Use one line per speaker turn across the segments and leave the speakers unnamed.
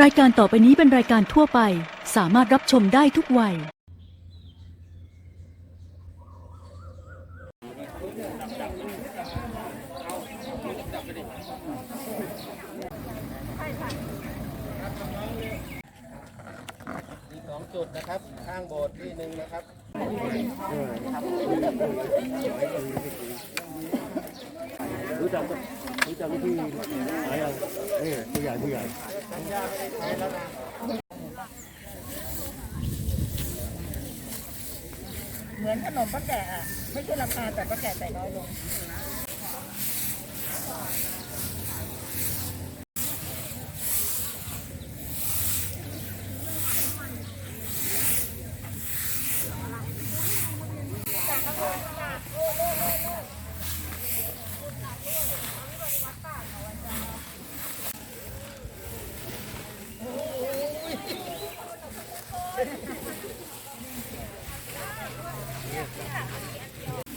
รายการต่อไปนี้เป็นรายการทั่วไป สามารถรับชมได้ทุกวัย
มีสองจุดนะครับ ข้างโบสถ์ที่หนึ่งนะครับ
รู้จักรู้จักวิธีหายังนี่ผู้ใหญ่ผู้ใหญ่
เหมือนขนมป้าแกะอะ ไม่ใช่ราคาแต่ป้าแกะใส่น้อยลง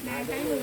แม่ใช้มือ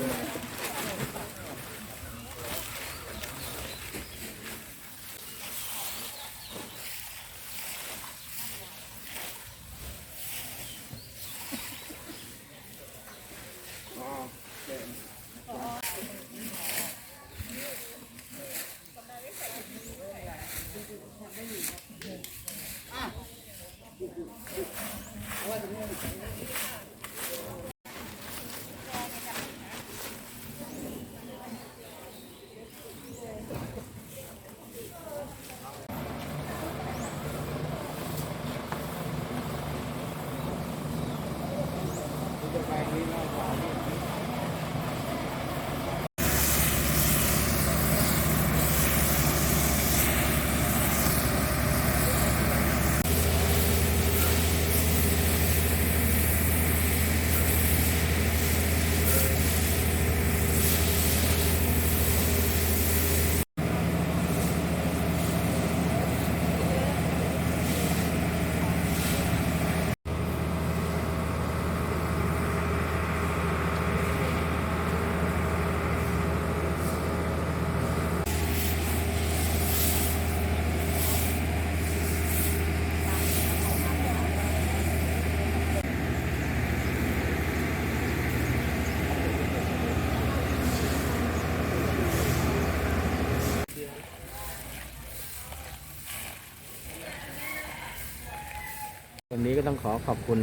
วันนี้ก็ต้องขอขอบคุณ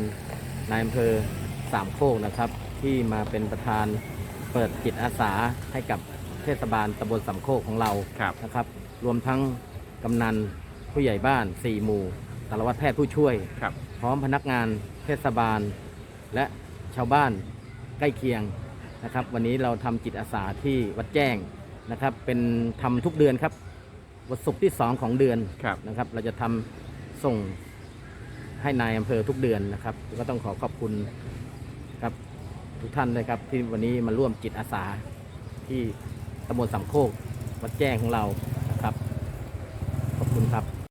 นายอำเภอสามโคกนะครับ ที่มาเป็นประธานเปิดจิตอาสาให้กับเทศบาลตำบลสามโคกของเรา
ครับ
นะครับ รวมทั้งกำนันผู้ใหญ่บ้าน4หมู่สารวัตรแพทย์ผู้ช่วย
ครับ
พร้อมพนักงานเทศบาล และชาวบ้านใกล้เคียงนะครับ วันนี้เราทำจิตอาสาที่วัดแจ้งนะครับ เป็นทำทุกเดือนครับ วันศุกร์ที่ 2 ของเดือน
ครับ
นะครับ เราจะทำส่ง ให้นายอำเภอทุกเดือนนะครับ ก็ต้องขอขอบคุณครับทุกท่านเลยครับ ที่วันนี้มาร่วมจิตอาสาที่ตำบลสามโคกวัดแจ้งของเรานะครับ ขอบคุณครับ